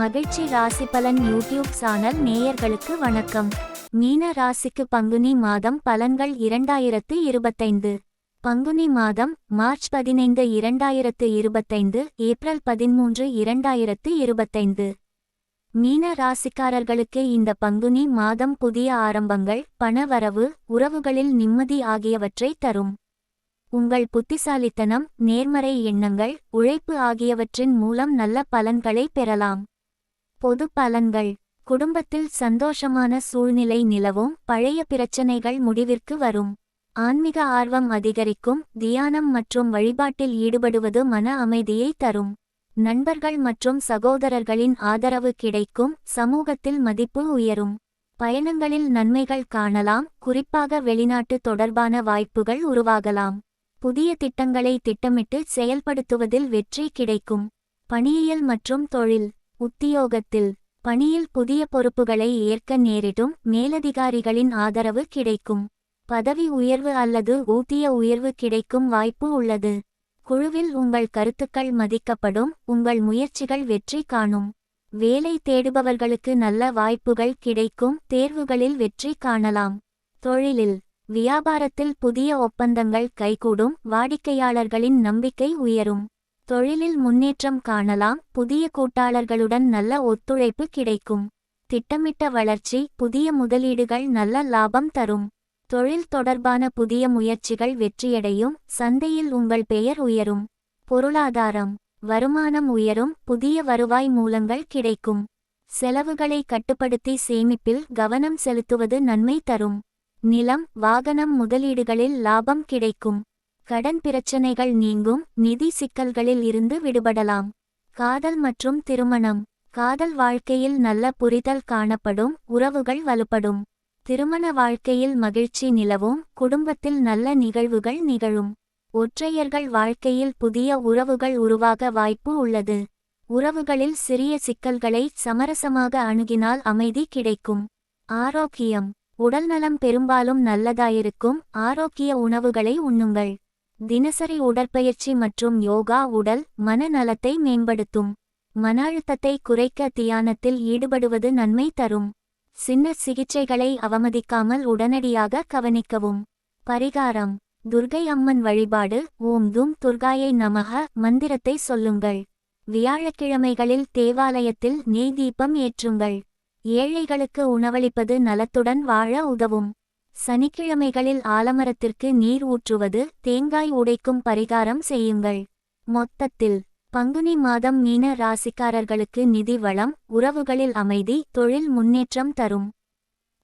மகிழ்ச்சி ராசி பலன் யூடியூப் சேனல் நேயர்களுக்கு வணக்கம். மீன ராசிக்கு பங்குனி மாதம் பலன்கள் இரண்டாயிரத்து இருபத்தைந்து. பங்குனி மாதம் மார்ச் பதினைந்து இரண்டாயிரத்து இருபத்தைந்து ஏப்ரல் பதிமூன்று இரண்டாயிரத்து இருபத்தைந்து. மீன ராசிக்காரர்களுக்கு இந்த பங்குனி மாதம் புதிய ஆரம்பங்கள் பணவரவு உறவுகளில் நிம்மதி ஆகியவற்றை தரும். உங்கள் புத்திசாலித்தனம் நேர்மறை எண்ணங்கள் உழைப்பு ஆகியவற்றின் மூலம் நல்ல பலன்களை பெறலாம். பொது பலன்கள். குடும்பத்தில் சந்தோஷமான சூழ்நிலை நிலவும் பழைய பிரச்சனைகள் முடிவிற்கு வரும். ஆன்மீக ஆர்வம் அதிகரிக்கும் தியானம் மற்றும் வழிபாட்டில் ஈடுபடுவது மன அமைதியை தரும். நண்பர்கள் மற்றும் சகோதரர்களின் ஆதரவு கிடைக்கும் சமூகத்தில் மதிப்பு உயரும். பயணங்களில் நன்மைகள் காணலாம் குறிப்பாக வெளிநாட்டு தொடர்பான வாய்ப்புகள் உருவாகலாம். புதிய திட்டங்களை திட்டமிட்டு செயல்படுத்துவதில் வெற்றி கிடைக்கும். பணியியல் மற்றும் தொழில். உத்தியோகத்தில் பணியில் புதிய பொறுப்புகளை ஏற்க நேரிடும் மேலதிகாரிகளின் ஆதரவு கிடைக்கும். பதவி உயர்வு அல்லது ஊதிய உயர்வு கிடைக்கும் வாய்ப்பு உள்ளது. குழுவில் உங்கள் கருத்துக்கள் மதிக்கப்படும் உங்கள் முயற்சிகள் வெற்றி காணும். வேலை தேடுபவர்களுக்கு நல்ல வாய்ப்புகள் கிடைக்கும் தேர்வுகளில் வெற்றி காணலாம். தொழிலில் வியாபாரத்தில் புதிய ஒப்பந்தங்கள் கைகூடும் வாடிக்கையாளர்களின் நம்பிக்கை உயரும். தொழிலில் முன்னேற்றம் காணலாம். புதிய கூட்டாளர்களுடன் நல்ல ஒத்துழைப்பு கிடைக்கும். திட்டமிட்ட வளர்ச்சி புதிய முதலீடுகள் நல்ல லாபம் தரும். தொழில் தொடர்பான புதிய முயற்சிகள் வெற்றியடையும். சந்தையில் உங்கள் பெயர் உயரும். பொருளாதாரம் வருமானம் உயரும். புதிய வருவாய் மூலங்கள் கிடைக்கும். செலவுகளை கட்டுப்படுத்தி சேமிப்பில் கவனம் செலுத்துவது நன்மை தரும். நிலம் வாகனம் முதலீடுகளில் லாபம் கிடைக்கும். கடன் பிரச்சனைகள் நீங்கும் நிதி சிக்கல்களில் இருந்து விடுபடலாம். காதல் மற்றும் திருமணம். காதல் வாழ்க்கையில் நல்ல புரிதல் காணப்படும் உறவுகள் வலுப்படும். திருமண வாழ்க்கையில் மகிழ்ச்சி நிலவும் குடும்பத்தில் நல்ல நிகழ்வுகள் நிகழும். ஒற்றையர்கள் வாழ்க்கையில் புதிய உறவுகள் உருவாக வாய்ப்பு உள்ளது. உறவுகளில் சிறிய சிக்கல்களை சமரசமாக அணுகினால் அமைதி கிடைக்கும். ஆரோக்கியம். உடல்நலம் பெரும்பாலும் நல்லதாயிருக்கும் ஆரோக்கிய உணவுகளை உண்ணுங்கள். தினசரி உடற்பயிற்சி மற்றும் யோகா உடல் மனநலத்தை மேம்படுத்தும். மன அழுத்தத்தை குறைக்க தியானத்தில் ஈடுபடுவது நன்மை தரும். சின்ன சிகிச்சைகளை அவமதிக்காமல் உடனடியாக கவனிக்கவும். பரிகாரம். துர்கை அம்மன் வழிபாடு. ஓம் தும் துர்காயை நமக மந்திரத்தை சொல்லுங்கள். வியாழக்கிழமைகளில் தேவாலயத்தில் நெய் தீபம் ஏற்றுங்கள். ஏழைகளுக்கு உணவளிப்பது நலத்துடன் வாழ உதவும். சனிக்கிழமைகளில் ஆலமரத்திற்கு நீர் ஊற்றுவது தேங்காய் உடைக்கும் பரிகாரம் செய்யுங்கள். மொத்தத்தில் பங்குனி மாதம் மீன ராசிக்காரர்களுக்கு நிதி வளம் உறவுகளில் அமைதி தொழில் முன்னேற்றம் தரும்.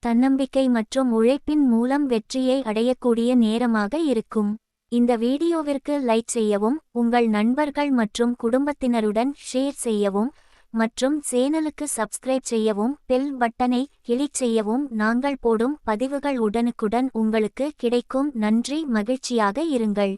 தன்னம்பிக்கை மற்றும் உழைப்பின் மூலம் வெற்றியை அடையக்கூடிய நேரமாக இருக்கும். இந்த வீடியோவிற்கு லைக் செய்யவும் உங்கள் நண்பர்கள் மற்றும் குடும்பத்தினருடன் ஷேர் செய்யவும் மற்றும் சேனலுக்கு சப்ஸ்கிரைப் செய்யவும் பெல் பட்டனை கிளிக் செய்யவும் நாங்கள் போடும் பதிவுகள் உடனுக்குடன் உங்களுக்கு கிடைக்கும். நன்றி மகிழ்ச்சியாக இருங்கள்.